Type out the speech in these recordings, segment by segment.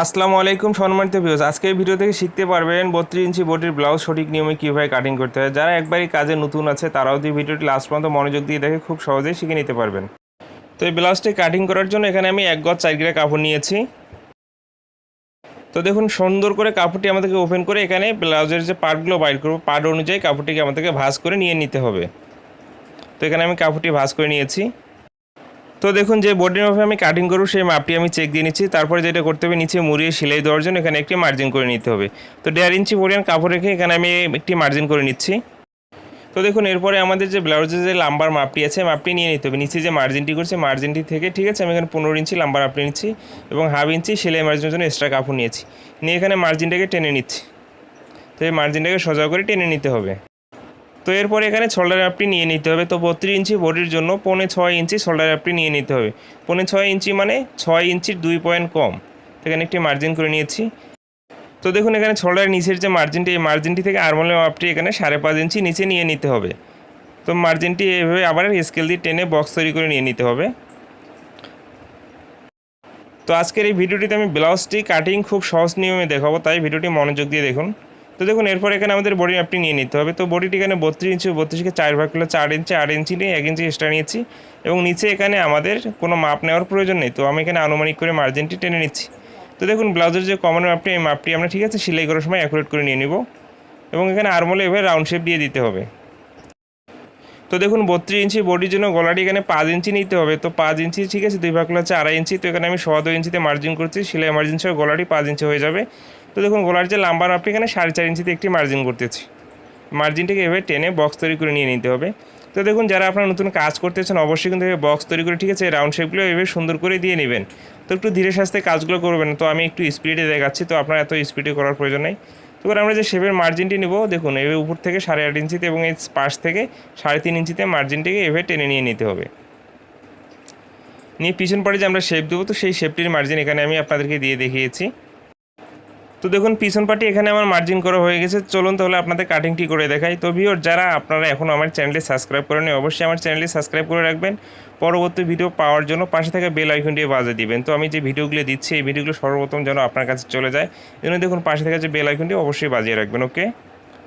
আসসালামু আলাইকুম সম্মানিত ভিউস আজকে এই ভিডিও থেকে শিখতে পারবেন বত্রিশ ইঞ্চি বডির ব্লাউজ সঠিক নিয়মে কীভাবে কাটিং করতে হয়। যারা একবারই কাজে নতুন আছে, তারাও যদি ভিডিওটি লাস্ট পর্যন্ত মনোযোগ দিয়ে দেখে, খুব সহজেই শিখে নিতে পারবেন। তো এই ব্লাউজটি কাটিং করার জন্য এখানে আমি এক গজ চার গিরা কাপড় নিয়েছি। তো দেখুন, সুন্দর করে কাপড়টি আমাদেরকে ওপেন করে এখানে ব্লাউজের যে পার্টগুলো বাইর করব পার্ট অনুযায়ী কাপড়টিকে আমাদেরকে ভাঁজ করে নিয়ে নিতে হবে। তো এখানে আমি কাপড়টি ভাঁজ করে নিয়েছি। তো দেখুন যে বোর্ডের মাপে আমি কাটিং করব, সেই মাপটি আমি চেক দিয়ে নিচ্ছি। তারপরে যেটা করতে হবে, নিচে মুড়িয়ে সেলাই দেওয়ার জন্য এখানে একটি মার্জিন করে নিতে হবে। তো দেড় ইঞ্চি পরিমাণ কাপড় রেখে এখানে আমি একটি মার্জিন করে নিচ্ছি। তো দেখুন, এরপরে আমাদের যে ব্লাউজের যে লাম্বার মাপটি আছে মাপটি নিয়ে নিতে হবে। নিচে যে মার্জিনটি করছে মার্জিনটি থেকে, ঠিক আছে, আমি এখানে পনেরো ইঞ্চি লাম্বার মাপটি নিচ্ছি এবং হাফ ইঞ্চি সেলাই মার্জিনের জন্য এক্সট্রা কাপড় নিয়েছি। নিয়ে এখানে মার্জিনটাকে টেনে নিচ্ছি। তো এই মার্জিনটাকে সোজা করে টেনে নিতে হবে। তো এরপরে এখানে শোল্ডার অ্যাপটি নিয়ে নিতে হবে। তো বত্রিশ ইঞ্চি বডির জন্য পৌনে ছয় ইঞ্চি শোল্ডার অ্যাপটি নিয়ে নিতে হবে। পৌনে ছয় ইঞ্চি মানে ছয় ইঞ্চির দুই পয়েন্ট কম। এখানে একটি মার্জিন করে নিয়েছি। তো দেখুন, এখানে শোল্ডারের নিচের যে মার্জিনটি এই মার্জিনটি থেকে আরমোলের মাপটি এখানে সাড়ে পাঁচ ইঞ্চি নিচে নিয়ে নিতে হবে। তো মার্জিনটি এভাবে আবার স্কেল দিয়ে টেনে বক্স তৈরি করে নিয়ে নিতে হবে। তো আজকের এই ভিডিওটিতে আমি ব্লাউজটি কাটিং খুব সহজ নিয়মে দেখাবো, তাই ভিডিওটি মনোযোগ দিয়ে দেখুন। তো দেখুন, এরপর এখানে আমাদের বডি মাপটি নিয়ে নিতে হবে। তো বডিটি এখানে বত্রিশ ইঞ্চি বত্রিশকে চার ভাগ করলে চার ইঞ্চি, আট ইঞ্চি নিয়ে এক ইঞ্চি এক্সট্রা নিয়েছি। এবং নিচে এখানে আমাদের কোনো মাপ নেওয়ার প্রয়োজন নেই। তো আমি এখানে আনুমানিক করে মার্জিনটি টেনে নিচ্ছি। তো দেখুন, ব্লাউজের যে কমন মাপটি এই মাপটি আমরা ঠিক আছে, সেলাই করার সময় অ্যাকুরেট করে নিয়ে নিব। এবং এখানে আরমোলে এভাবে রাউন্ড শেপ দিয়ে দিতে হবে। তো দেখুন, বত্রিশ ইঞ্চি বডির জন্য গলাটি এখানে পাঁচ ইঞ্চি নিতে হবে। তো পাঁচ ইঞ্চি ঠিক আছে, দুই ভাগ হচ্ছে আড়াই ইঞ্চি। তো এখানে আমি সোয়া দুই ইঞ্চিতে মার্জিন করছি। সেলাই মার্জিন সহ গলাটি পাঁচ ইঞ্চি হয়ে যাবে। তো দেখুন গলার যে লাম্বার মাপটি এখানে সাড়ে চার ইঞ্চিতে একটি মার্জিন করতেছি। মার্জিনটিকে এভাবে টেনে বক্স তৈরি করে নিয়ে নিতে হবে। তো দেখুন, যারা আপনারা নতুন কাজ করতেছেন অবশ্যই কিন্তু বক্স তৈরি করে, ঠিক আছে রাউন্ড শেপগুলো এভাবে সুন্দর করে দিয়ে নেবেন। তো একটু ধীরে সাস্তে কাজগুলো করবেন তো আমি একটু স্পিডে দেখাচ্ছি, তো আপনার এত স্পিডে করার প্রয়োজন নেই। তো আমরা যে শেপের মার্জিনটি নেব, দেখুন, এভাবে উপর থেকে সাড়ে আট ইঞ্চিতে এবং এই পাশ থেকে সাড়ে তিন ইঞ্চিতে মার্জিনটিকে এভাবে টেনে নিয়ে নিতে হবে। নিয়ে পিছন পাড়ে যে আমরা শেপ দেবো, তো সেই শেপটির মার্জিন এখানে আমি আপনাদেরকে দিয়ে দেখিয়েছি। তো দেখুন, পিছন পাটি এখানে আমার মার্জিন করা হয়ে গেছে। চলুন তাহলে আপনাদের কাটিংটি করে দেখাই? তো ভিওর যারা আপনারা এখন আমার চ্যানেলটি সাবস্ক্রাইব করেন অবশ্যই আমার চ্যানেলটি সাবস্ক্রাইব করে রাখবেন। পরবর্তী ভিডিও পাওয়ার জন্য পাশে থাকা বেল আইকনটি বাজে দিবেন। তো আমি যে ভিডিওগুলো দিচ্ছি, এই ভিডিওগুলো সর্বপ্রথম যেন আপনার কাছে চলে যায়। এই জন্য দেখুন, পাশে থাকা যে বেল আইকনটি অবশ্যই বাজিয়ে রাখবেন ওকে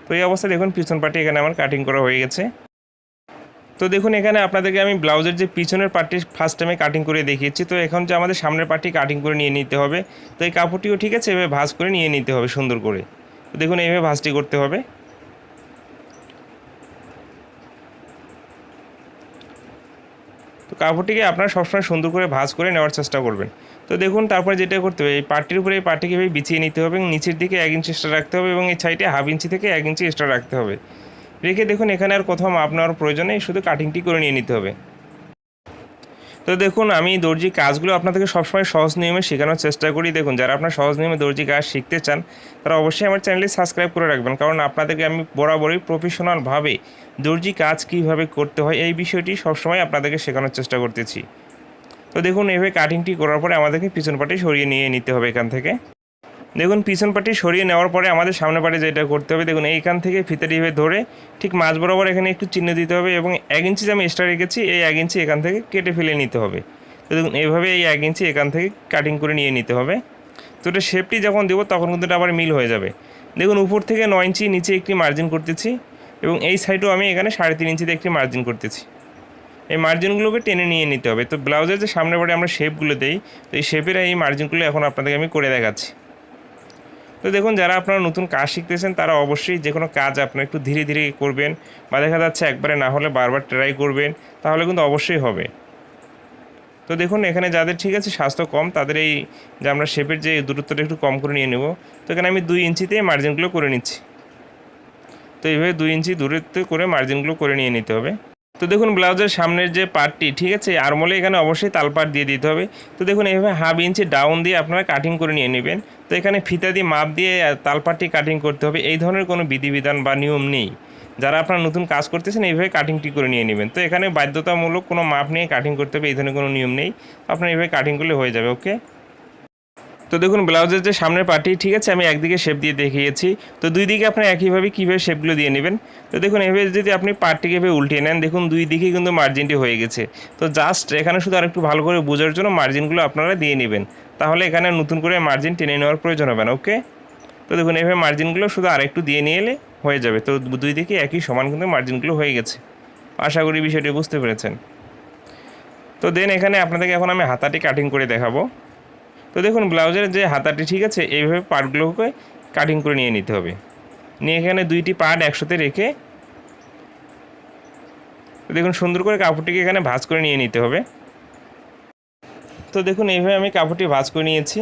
তো এই অবস্থায় দেখুন, পিছন পাটি এখানে আমার কাটিং করা হয়ে গেছে। তো দেখুন, এখানে আপনাদেরকে আমি ব্লাউজের যে পিছনের পার্টি ফার্স্ট টাইমে কাটিং করে দেখিয়েছি, তো এখন যে আমাদের সামনের পার্টি কাটিং করে নিয়ে নিতে হবে, তো এই কাপড়টিও ঠিক আছে, এভাবে ভাঁজ করে নিয়ে নিতে হবে সুন্দর করে। তো দেখুন, এইভাবে ভাঁজটি করতে হবে। তো কাপড়টিকে আপনারা সবসময় সুন্দর করে ভাঁজ করে নেওয়ার চেষ্টা করবেন। তো দেখুন, তারপরে যেটা করতে হবে, এই পার্টির উপরে এই পার্টিকে এভাবে বিছিয়ে নিতে হবে এবং নিচের দিকে এক ইঞ্চি এক্সট্রা রাখতে হবে এবং এই সাইডে হাফ ইঞ্চি থেকে এক ইঞ্চি এক্সট্রা রাখতে হবে। রেখে দেখুন, এখানে আর কোথাও মাপ নেওয়ার প্রয়োজন নেই, শুধু কাটিংটি করে নিয়ে নিতে হবে। তো দেখুন, আমি দর্জি কাজগুলো আপনাদেরকে সবসময় সহজ নিয়মে শেখানোর চেষ্টা করি। দেখুন, যারা আপনার সহজ নিয়মে দর্জি কাজ শিখতে চান, তারা অবশ্যই আমার চ্যানেলটি সাবস্ক্রাইব করে রাখবেন। কারণ আপনাদেরকে আমি বরাবরই প্রফেশনালভাবে দর্জি কাজ কীভাবে করতে হয়, এই বিষয়টি সবসময় আপনাদেরকে শেখানোর চেষ্টা করতেছি। তো দেখুন, এভাবে কাটিংটি করার পরে আমাদেরকে পিছন পাটি সরিয়ে নিয়ে নিতে হবে এখান থেকে। দেখুন, পিছন পাটি সরিয়ে নেওয়ার পরে আমাদের সামনে পাটি যেটা করতে হবে, দেখুন, এইখান থেকে ফিতাটি হয়ে ধরে ঠিক মাঝ বরাবর এখানে একটু চিহ্ন দিতে হবে এবং এক ইঞ্চি যে আমি এক্সট্রা রেখেছি, এই এক ইঞ্চি এখান থেকে কেটে ফেলে নিতে হবে। তো দেখুন, এইভাবে এই এক ইঞ্চি এখান থেকে কাটিং করে নিয়ে নিতে হবে। তো এটা শেপটি যখন দেবো, তখন কিন্তু আবার মিল হয়ে যাবে। দেখুন, উপর থেকে নয় ইঞ্চি নিচে একটি মার্জিন করতেছি এবং এই সাইডেও আমি এখানে সাড়ে তিন ইঞ্চিতে একটি মার্জিন করতেছি। এই মার্জিনগুলোকে টেনে নিয়ে নিতে হবে। তো ব্লাউজের যে সামনে বাড়ি আমরা শেপগুলো দেই, তো এই শেপের এই মার্জিনগুলো এখন আপনাদেরকে আমি করে দেখাচ্ছি। তো দেখুন, যারা আপনারা নতুন কাজ শিখতেছেন, তারা অবশ্যই যে কোনো কাজ আপনারা একটু ধীরে ধীরে করবেন বা দেখা যাচ্ছে একবারে না হলে বারবার ট্রাই করবেন, তাহলে কিন্তু অবশ্যই হবে। তো দেখুন, এখানে যাদের ঠিক আছে স্বাস্থ্য কম, তাদের এই যে আমরা শেপের যে দূরত্বটা একটু কম করে নিয়ে নেব। তো এখানে আমি দুই ইঞ্চিতে মার্জিনগুলো করে নিচ্ছি। তো এইভাবে দুই ইঞ্চি দূরত্ব করে মার্জিনগুলো করে নিয়ে নিতে হবে। তো দেখুন ব্লাউজের সামনের যে পার্টটি ঠিক আছে? আরমোলে এখানে অবশ্যই তালপাট দিয়ে দিতে হবে। তো দেখুন এইভাবে হাফ ইঞ্চি ডাউন দিয়ে আপনারা কাটিং করে নিয়ে নেবেন। তো এখানে ফিতা দিয়ে মাপ দিয়ে তালপাটটি কাটিং করতে হবে। এই ধরনের কোনো বিধিবিধান বা নিয়ম নেই। যারা আপনারা নতুন কাজ করতেছেন, এইভাবে কাটিংটি করে নিয়ে নেবেন। তো এখানে বাধ্যতামূলক কোনো মাপ নিয়ে কাটিং করতে হবে, এই ধরনের কোনো নিয়ম নেই। আপনার এইভাবে কাটিং করলে হয়ে যাবে ওকে তো দেখুন, ব্লাউজের যে সামনের পার্টি ঠিক আছে, আমি একদিকে শেপ দিয়ে দেখিয়েছি। তো দুই দিকে আপনি একইভাবে কীভাবে শেপগুলো দিয়ে নেবেন? তো দেখুন, এভাবে যদি আপনি পার্টটিকে এভাবে উল্টিয়ে নেন, দেখুন, দুই দিকেই কিন্তু মার্জিনটি হয়ে গেছে। তো জাস্ট এখানে শুধু আরেকটু ভালো করে বোঝার জন্য মার্জিনগুলো আপনারা দিয়ে নেবেন। তাহলে এখানে নতুন করে মার্জিন টেনে নেওয়ার প্রয়োজন হবে না, ওকে? তো দেখুন, এভাবে মার্জিনগুলো শুধু আরেকটু দিয়ে নিয়ে এলে হয়ে যাবে। তো দুই দিকে একই সমান কিন্তু মার্জিনগুলো হয়ে গেছে। আশা করি বিষয়টি বুঝতে পেরেছেন। তো দেন এখানে আপনাদেরকে এখন আমি হাতাটি কাটিং করে দেখাবো। তো দেখুন, ব্লাউজের যে হাতাটি ঠিক আছে, এইভাবে পার্টগুলোকে কাটিং করে নিয়ে নিতে হবে। নিয়ে এখানে দুইটি পার্ট একসাথে রেখে দেখুন, সুন্দর করে কাপড়টিকে এখানে ভাজ করে নিয়ে নিতে হবে। তো দেখুন, এইভাবে আমি কাপড়টি ভাজ করে নিয়েছি।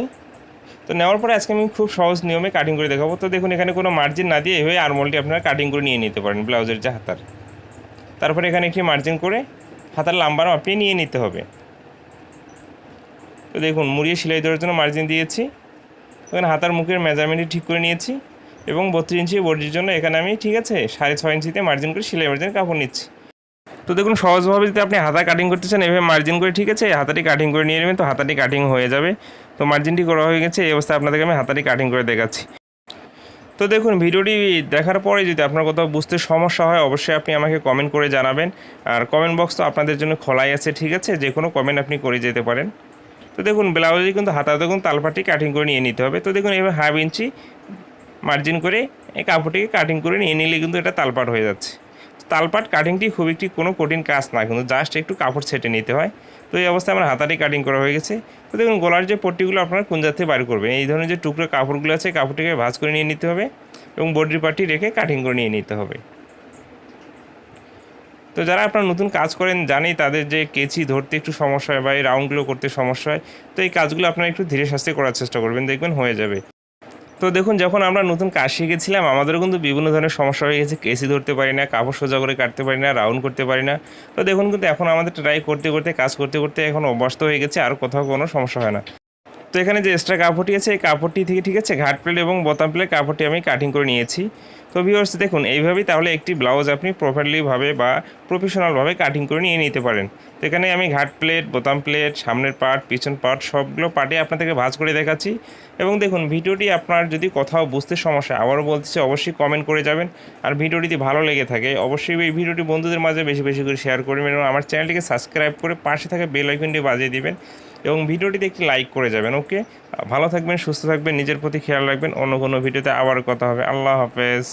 তো নেওয়ার পরে আজকে আমি খুব সহজ নিয়মে কাটিং করে দেখাবো। তো দেখুন, এখানে কোনো মার্জিন না দিয়ে এইভাবে আরমোলটি আপনারা কাটিং করে নিয়ে নিতে পারেন ব্লাউজের যে হাতার। তারপরে এখানে একটি মার্জিন করে হাতার লাম্বারও আপনি নিয়ে নিতে হবে। তো দেখুন, মুড়িয়ে সেলাই দেওয়ার জন্য মার্জিন দিয়েছি। এখানে হাতার মুখের মেজারমেন্টটি ঠিক করে নিয়েছি এবং বত্রিশ ইঞ্চি বডির জন্য এখানে আমি, ঠিক আছে, সাড়ে ছয় ইঞ্চিতে মার্জিন করে সেলাই মার্জিন কাপড় নিচ্ছি। তো দেখুন, সহজভাবে যদি আপনি হাতা কাটিং করতে চান, এভাবে মার্জিন করে, ঠিক আছে, হাতাটি কাটিং করে নিয়ে নেবেন, তো হাতাটি কাটিং হয়ে যাবে। তো মার্জিনটি করা হয়ে গেছে, এই অবস্থায় আপনাদেরকে আমি হাতাটি কাটিং করে দেখাচ্ছি। তো দেখুন, ভিডিওটি দেখার পরে যদি আপনার কোথাও বুঝতে সমস্যা হয়, অবশ্যই আপনি আমাকে কমেন্ট করে জানাবেন। আর কমেন্ট বক্স তো আপনাদের জন্য খোলাই আছে, ঠিক আছে যে কোনো কমেন্ট আপনি করে যেতে পারেন। তো দেখুন, ব্লাউজে কিন্তু হাতা দেখুন তালপাটি কাটিং করে নিয়ে নিতে হবে। তো দেখুন এবার হাফ ইঞ্চি মার্জিন করে এই কাপড়টিকে কাটিং করে নিয়ে নিলে কিন্তু এটা তালপাট হয়ে যাচ্ছে। তালপাট কাটিংটি খুব একটি কোনো কঠিন কাজ না, কিন্তু জাস্ট একটু কাপড় ছেটে নিতে হয়। তো এই অবস্থায় আমার হাতাটি কাটিং করা হয়ে গেছে। তো দেখুন, গলার যে পট্টিগুলো আপনারা কোন জাত থেকে বার করবেন, এই ধরনের যে টুকরো কাপড়গুলো আছে কাপড়টিকে ভাজ করে নিয়ে নিতে হবে এবং বডির পার্টি রেখে কাটিং করে নিয়ে নিতে হবে। তো যারা আপনারা নতুন কাজ করেন, জানি তাদের যে কেচি ধরতে একটু সমস্যা হয় বা এই রাউন্ডগুলো করতে সমস্যা হয়, তো এই কাজগুলো আপনারা একটু ধীরে সাস্তে করার চেষ্টা করবেন, দেখবেন হয়ে যাবে। তো দেখুন, যখন আমরা নতুন কাজ শিখেছিলাম, আমাদেরও কিন্তু বিভিন্ন ধরনের সমস্যা হয়ে গেছে কেসি ধরতে পারি না, কাপড় সোজা করে কাটতে পারি না রাউন্ড করতে পারি না। তো দেখুন কিন্তু এখন আমাদের ট্রাই করতে করতে, কাজ করতে করতে এখন অভ্যস্ত হয়ে গেছে, আর কোথাও কোনো সমস্যা হয় না। তো এখানে যে এক্সট্রা কাপড়টি আছে, এই কাপড়টি থেকে ঠিক আছে, ঘাট প্লেট এবং বোতাম প্লেট কাপড়টি আমি কাটিং করে নিয়েছি। তো ভিউয়ার্স দেখুন, এইভাবেই তাহলে একটি ব্লাউজ আপনি প্রপারলিভাবে বা প্রফেশনালভাবে কাটিং করে নিয়ে নিতে পারেন। তো এখানে আমি ঘাট প্লেট বোতাম প্লেট সামনের পার্ট পিছন পার্ট সবগুলো পার্টে আপনাদেরকে ভাজ করে দেখাচ্ছি। এবং দেখুন, ভিডিওটি আপনার যদি কোথাও বুঝতে সমস্যা, আবারও বলতেছি অবশ্যই কমেন্ট করে যাবেন। আর ভিডিওটি ভালো লেগে থাকে, অবশ্যই এই ভিডিওটি বন্ধুদের মাঝে বেশি বেশি করে শেয়ার করবেন এবং আমার চ্যানেলটিকে সাবস্ক্রাইব করে পাশে থাকা বেল আইকনটি বাজিয়ে দিবেন। এবং ভিডিওটিতে একটি লাইক করে যাবেন ওকে ভালো থাকবেন, সুস্থ থাকবেন, নিজের প্রতি খেয়াল রাখবেন। অন্য কোনো ভিডিওতে আবার কথা হবে। আল্লাহ হাফেজ।